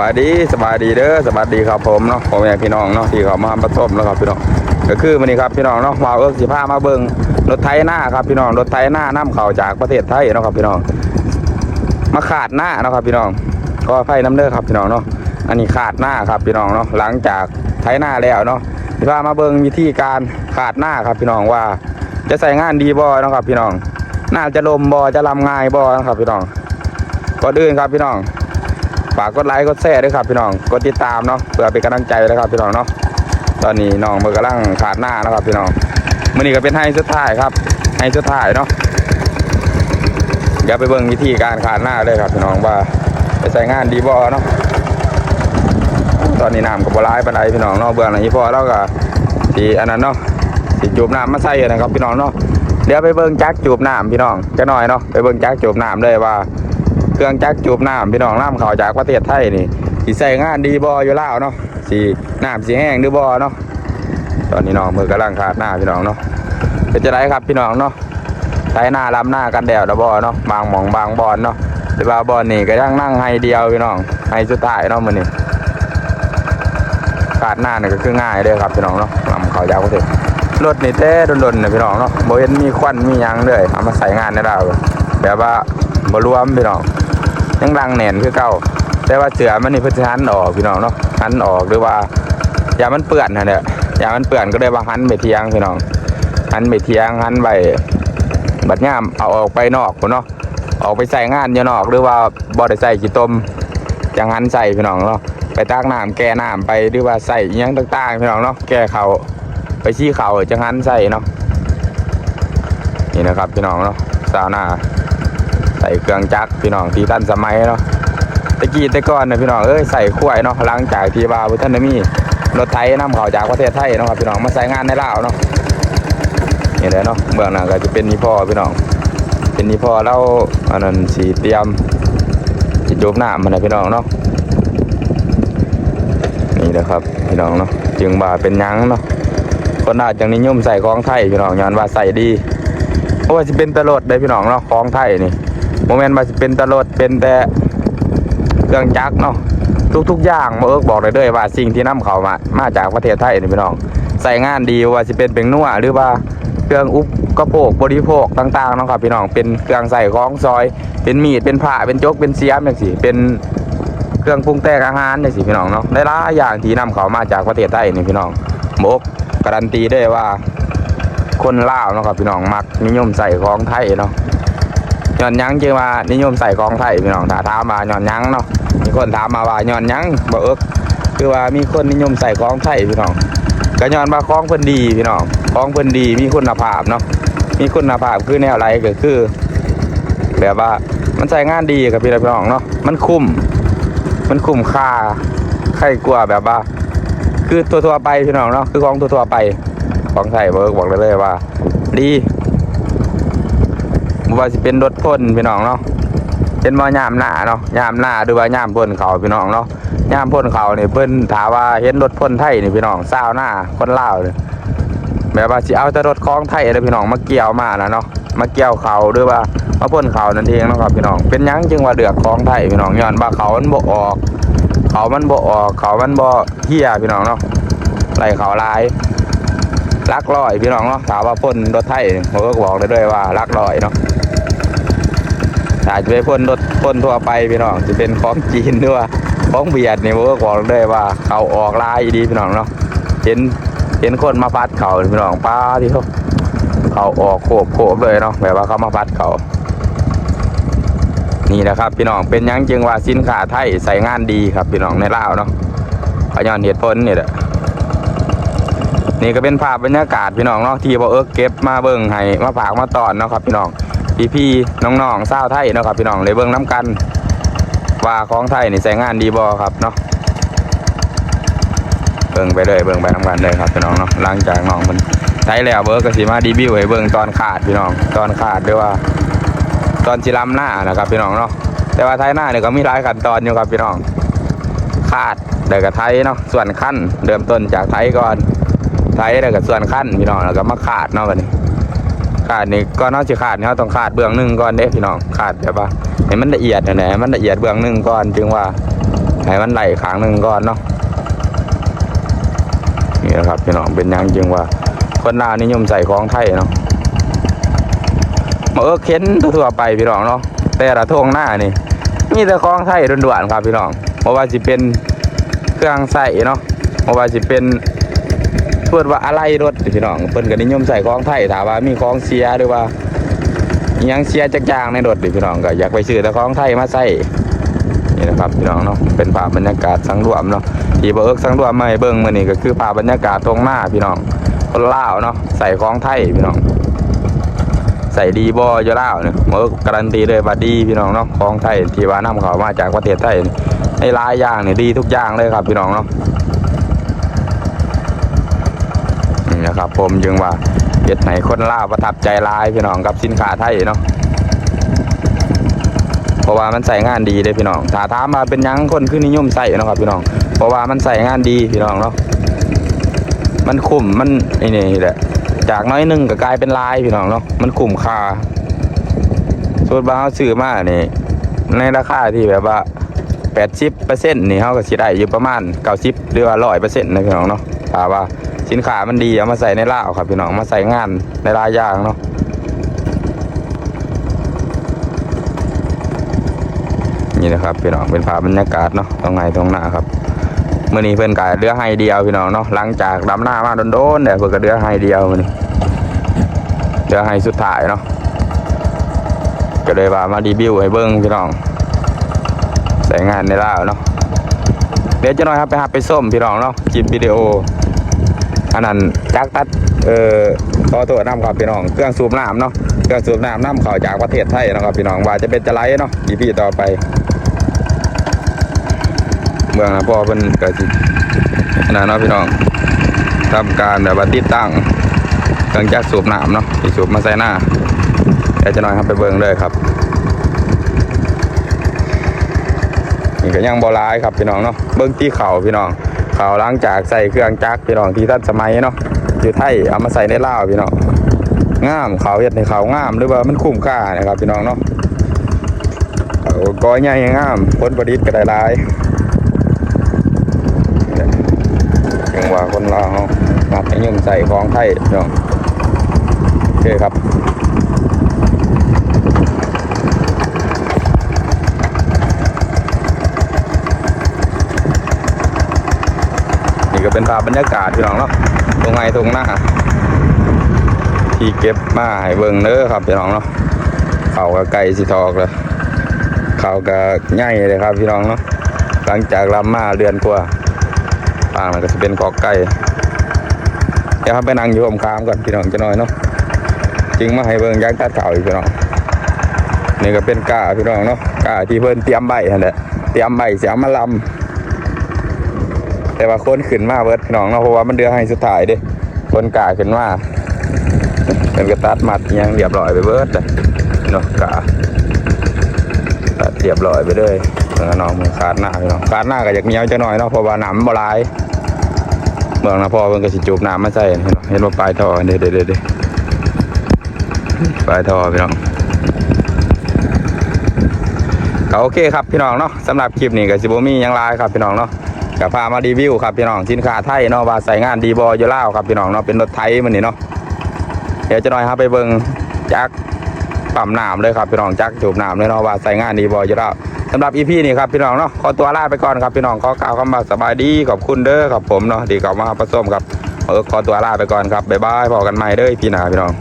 บายดีสบายดีเด้อสบายดีครับผมเนาะผมอยากพี่น้องเนาะที่เขามาประสมแล้วครับพี่น้องก็คือวันนี้ครับพี่น้องเนาะว่าเอิกสิพามาเบิ่งรถไถหน้าครับพี่น้องรถไถหน้านํเข้าจากประเทศไทยนะครับพี่น้อง มาขาดหน้านะครับพี่น้องก็ไฟน้ำเด้อครับพี่น้องเนาะอันนี้ขาดหน้าครับพี่น้องเนาะหลังจากไถหน้าแล้วเนาะสิพามาเบิ่งวิธีการขาดหน้าครับพี่น้องว่า จะใส่งานดีบ่เนะครับพี่น้องหน้าจะลมบ่จะลำง่ายบ่เนะครับพี่น้องก่อนอื่นครับพี่น้อง ฝากกดไลค์กดแชร์ด้วยครับพี่น้องกดติดตามเนาะเพื่อเป็นกำลังใจนะครับพี่น้องเนาะตอนนี้น้องเมื่อกำลังขาดหน้านะครับพี่น้องมื่อนี้ก็เป็นให้สุดท้ายครับให้สุดท้ายเนาะเดี๋ยวไปเบิ่งวิธีการขาดหน้าเลยครับพี่น้องว่าจะใส่งานดีบ่เนาะตอนนี้น้ำกับบร้ายปานใดพี่น้องเนาะเบื้อหลังนี้พอแล้วก็สีอันนั้นเนาะสีจูบน้ำมาใส่นะครับพี่น้องเนาะเดี๋ยวไปเบิ่งจักจูบน้ำพี่น้องจะหน่อยเนาะไปเบิ่งจักจูบน้ำเลยว่า เครื่องจักรจูบน้ำพี่น้องน้ำเขาจากประเทศไทยนี่สีใส่งานดีบออยู่แล้วเนาะสีน้ำสีแห้งหรือบอเนาะตอนนี้น้องมือกำลังขาดหน้าพี่น้องเนาะเป็นจะไรครับพี่น้องเนาะใช้หน้าล้ำหน้ากันแดดแล้วบอเนาะบางหมองบางบอลเนาะหรือว่าบอลนี่ก็ยังนั่งให้เดียวพี่น้องให้สุดท้ายเนาะมือนี่ขาดหน้าเนี่ยก็คือง่ายเลยครับพี่น้องเนาะลำเขาจาวกประเทศรถนี่เต้ดนๆนะพี่น้องเนาะโบเห็นมีควันมียังเลยเอามาใส่งานได้แล้วแบบว่าบรวมพี่น้อง ยังรังแหน่นคือเก่าแต่ว่าเสือมันนี่เพิ่นสิหันออกพี่น้องเนาะหันออกหรือว่าอย่ามันเปื้อนนะเนี่ยอย่ามันเปื้อนก็เลยว่าหันไปเทียงพี่น้องหันไปเทียงหันไปบัดย่ามเอาออกไปนอกพุ่นเนาะออกไปใส่งานอยู่นอก หรือว่าบ่ได้ใส่กี่ต้มจังหันใส่พี่น้องเนาะไปตักน้ำแก้น้ำไปหรือว่าใส่อิหยังต่างๆพี่น้องเนาะแก้เขาไปชี้เขาจังหันใส่เนาะนี่นะครับพี่น้องเนาะสาวหน้า เครื่องจักรพี่น้องที่ทันสมัยเนาะตะกี้ต่ก่อนนะพี่น้องเอ้ยใส่ขวายเนาะหลังจากที่ว่าพุทธนมีรถไถนำเขาจากประเทศไทยเนาะครับพี่น้องมาใส่งานในลาวเนาะนี่แหละเนาะเบื้องหน้าก็จะเป็นนี่พ่อพี่น้อง เป็นนี่พ่อแล้วอันนั้นสีเตรียมสิจูบน้ำมันนะพี่น้องเนาะนี่แหละครับพี่น้องเนาะจึงว่าเป็นยังเนาะคนอาจจะนิยมใส่ของไทยพี่น้องย้อนว่าใส่ดีเพราะว่าจะเป็นตลอดได้พี่น้องเนาะของไทยนี่ มเมนต์มาจะเป็นตลอดเป็นแต่เครื่องจักรเนาะทุกๆอย่างมาเอิกบอกเลยเด้อว่าสิ่งที่นำเขามามาจากประเทศไทยนี่พี่น้องใส่งานดีว่าจะเป็นเป็นนัวหรือว่าเครื่องอุปกระโภคบริโภคต่างๆเนาะครับพี่น้องเป็นเครื่องใส่ของซอย เป็นมีดเป็นผ้าเป็นจกเป็นเสียมอย่างสิเป็นเครื่องปรุงแต่งอาหารอย่างสิพี่น้องเนาะได้หลายอย่างที่นำเขามาจากประเทศไทยนี่พี่น้องโมกการันตีได้ว่าคนลาวเนาะครับพี่น้องมักนิยมใส่ของไทยเนาะ ย้อนยังจึงว่านิยมใส่ของไทยพี่น้องถ้าถามมาย้อนยังเนาะมีคนถามมาว่าย้อนยังบ่เอิกคือว่ามีคนนิยมใส่ของไทยพี่น้องก็ย้อนว่าของเพิ่นดีพี่น้องของเพิ่นดีมีคุณภาพเนาะมีคุณภาพคือแนวไรก็คือ แบบว่ามันใช้งานดีครับพี่น้องเนาะมันคุ้มมันคุ้มค่าใครกลัวแบบว่า คือตัวๆไปพี่น้องเนาะคือของตัวๆไปของไทยเบิร์กบอกเลยว่า ดี บ่ว่าสิเป็นรถพ่นพี่น้องเนาะเป็นว่ายามหน้าเนาะยามหน้าหรือว่ายามพ่นเขาพี่น้องเนาะยามพ่นเขาเนี่เพิ่นถามว่าเห็นรถพ่นไทยนี่พี่น้องซาวหน้าคนลาวเลยแบบว่าสิเอาแต่รถของไทยเลยพี่น้องมาเกี่ยวมานะเนาะมาเกี่ยวเขาหรือว่ามาพ่นเขานั่นเองเนาะครับพี่น้องเป็นยังจึงว่าเดือกของไทยพี่น้องย้อนว่าเขามันบ่ออกเขามันบ่ออกเขามันบ่เฮียพี่น้องเนาะไล่เขาลาย ลักลอยพี่น้องเนาะถามว่าพ่นรถไทยผมก็บอกเลยด้วยว่าลักลอยเนาะถ้าจจะไปพ่นรถพ่นทั่วไปพี่น้องจะเป็นของจีนด้วยของเบียดนี่ผมก็บอกเลยว่าเขาออกลายดีพี่น้องเนาะเห็นเห็นคนมาพัดเขาพี่น้องป้าที่เขาเขาออกโขบโขบเลยเนาะแบบว่าเขามาพัดเขานี่นะครับพี่น้องเป็นยังจึงว่าสินค้าไทยใส่งานดีครับพี่น้องในลาวเนาะขย้อนเหตุผลนี่แหละ นี่ก็เป็นภาพบรรยากาศพี่น้องเนาะที่บ่เอิกเก็บมาเบิ่งให้มาฝากมาตอนเนาะครับพี่น้องพี่พี่ๆน้องๆชาวไทยเนาะครับพี่น้องเลยเบิ่งน้กัน ว่าของไทยนี่ใช้งานดีบ่ครับเนาะเบิ่งไปเลยเบิ่งไปน้กันเลยครับพี่น้องเนาะหลังจากน้องมันใช้แล้วเบิร์ก็สิมาดีบิวให้เบิ่งตอนขาดพี่น้องตอนขาดด้วยว่า ตอนจิลำหน้านะครับพี่น้องเนาะแต่ว่าไทยหน้าเนี่ยก็มีหลายขั้นตอนอยู่ครับพี่น้องขาดเดี๋ยวกับไทยเนาะส่วนขั้นเริ่มต้นจากไทยก่อน ไทยแล้วก็ส่วนขั้นพี่น้องแล้วก็มาขาดเนาะบัดนี้ ขาดนี่ก็นอกจากขาดนี่เราต้องขาดเบื้องหนึ่งก่อนเด้พี่น้องขาดแบบว่าให้มันละเอียดนะนมันละเอียดเบื้องหนึ่งก่อนจึงว่าให้มันไหลขางหนึ่งก่อนเนาะนี่นะครับพี่น้องเป็นยังจึงว่าคนลาวนิยมใส่ของไทยเนาะมาเอิกเข็นทั่วไปพี่น้องเนาะแต่ละทงหน้านี่มีแต่ของไทยด่วนๆครับพี่น้องเพราะว่าสิเป็นเครื่องใส่เนาะเพราะว่าสิเป็น พูดว่าอะไรรถพี่น้องเพิ่นก็นิยมใส่ของไทยถามว่ามีของเสียหรือว่ายังเสียจักอย่างในรถพี่น้องก็อยากไปซื้อแต่ของไทยมาใส่นี่นะครับพี่น้องเนาะเป็นภาพบรรยากาศสังรวมเนาะที่บ่เอิกสังรวมมาให้เบิ่งมื้อนี้ก็คือภาพบรรยากาศตรงหน้าพี่น้องคนลาวเนาะใส่ของไทยพี่น้องใส่ดีบอยู่ลาวเนี่ยเมื่อการันตีเลยว่าดีพี่น้องเนาะของไทยที่ว่านำเขามาจากประเทศไทยในหลายอย่างเนี่ยดีทุกอย่างเลยครับพี่น้องเนาะนี่นะ ครับผมจึงว่าเฮ็ดให้คนล่าประทับใจลายพี่น้องกับสินค้าไทยเนาะเพราะว่ามันใส่งานดีเลยพี่น้องถ้าถามมาเป็นยังคนขึ้นนิยมใส่เนาะครับพี่น้อง เพราะว่ามันใส่งานดีพี่น้องเนาะมันคุ้มมันไอ้นี่แหละจากน้อยหนึ่งก็กลายเป็นลายพี่น้องเนาะมันคุ้มค่าส่วนบางเขาซื้อมานี่ในราคาที่แบบว่าแปดสิบเปอร์เซ็นต์นี่เขาก็สิได้อยู่ประมาณเก้าสิบหรือว่าร้อยเปอร์เซ็นต์นะพี่น้องเนาะถ้าว่า สินค้ามันดีเอามาใส่ในลาวครับพี่น้องมาใส่งานในรายยางเนาะนี่นะครับพี่น้องเป็นภาพบรรยากาศเนาะตรงไหนตรงหน้าครับเมื่อนี้เพิ่นกายเรือไฮเดียวพี่น้องเนาะหลังจากดำหน้ามาโดนๆเนี่ยเพิ่นก็เรือไฮเดียวมื่อนี้เรือไฮสุดท้ายเนาะก็เลยว่ามารีวิวให้เบิ้งพี่น้องใส่งานในลาวเนาะเดี๋ยวจะน้อยครับไปหาไปส้มพี่น้องเนาะคลิปวิดีโอ อันนั้นจักตัดเอ่อขอตัวน้ำครับพี่น้องเครื่องสูบน้ำเนาะเครื่องสูบน้ำน้ำเข้าจากประเทศไทยนะครับพี่น้องว่าจะเป็นจะไรเนาะอีพีต่อไป เมืองนะพ่อเพิ่นก็สินะเนาะพี่น้องทำการแบบติดตั้งเครื่องจักรสูบน้ำเนาะที่สูบมาใส่หน้าเดี๋ยวจะน้อยครับไปเบิ่งเลยครับนี่ก็ยังบ่ร้ายครับพี่น้องเนาะเบิ่งที่เข่าพี่น้อง เขาล้างจากใส่เครื่องจักรพี่น้องที่ทันสมัยเนาะอยู่ไทยเอามาใส่ในลาวพี่น้องงามเขาเฮ็ดให้เขางามหรือว่ามันคุ้มค่านะครับพี่น้องเนาะก้อยใหญ่งามผลผลิตก็ได้หลายยังว่าคนลาเขามักนิยมใส่ของไทยเนาะโอเคครับ นี่ก็เป็นภาพบรรยากาศพี่น้องเนาะตรงไงตรงหน้าที่เก็บมาให้เบิ่งเด้อครับพี่น้องเนาะเขาก็ไก่สิทอกเลยเขาก็ใหญ่เลยครับพี่น้องเนาะหลังจากลำมาเดือนกว่าปางมันก็จะเป็นกอกไก่เดี๋ยวครับไปนั่งอยู่ผมคามก่อนพี่น้องจะหน่อยเนาะจึงมาให้เบิ่งยักษ์ตัดเข่าอีกพี่น้องนี่ก็เป็นกาพี่น้องเนาะกาที่เพิ่นเตรียมใบนั่นแหละเตรียมใบเสียมาลำ แต่ว่าคนขึ้นมาเบิดพี่น้องเนาะเพราะว่ามันเดือให้สุดท้ายเด้คนกาขึ้นมาเป็นกระตัดมัดยังเรียบร้อยไปเบิดเลยเนาะกาตัดเรียบร้อยไปเลยเองน้องมือขาดหน้าพี่น้องขาดหน้าก็อยากเหนียวจะหน่อยเนาะเพราะว่าน้ำมันบ่ลายเมืองนะพ่อเพิ่นก็สิจูบน้ำมาใส่เห็นเห็นว่าปลายท่อเด้เด้เด้เด้ปลายท่อพี่น้องก็โอเคครับพี่น้องเนาะสำหรับคลิปนี้ก็สิบ่มีหยังหลายครับพี่น้องเนาะ ก็พามารีวิวครับพี่น้องสินค้าไทยเนาะว่าใส่งานดีบอยู่ลาวครับพี่น้องเนาะเป็นรถไทยมันนี่เนาะเดี๋ยวจะหน่อยครับไปเบิ่งจักปั๊มน้ำเลยครับพี่น้องจักจูบน้ำเลยเนาะว่าใส่งานดีบอยู่ลาวสำหรับอีพีนี้ครับพี่น้องเนาะขอตัวลาไปก่อนครับพี่น้องขอกล่าวคำว่าสบายดีขอบคุณเด้อครับผมเนาะดีกลับมาผสมครับเออขอตัวลาไปก่อนครับบ๊ายบายพอกันใหม่เด้อพี่หนาพี่น้อง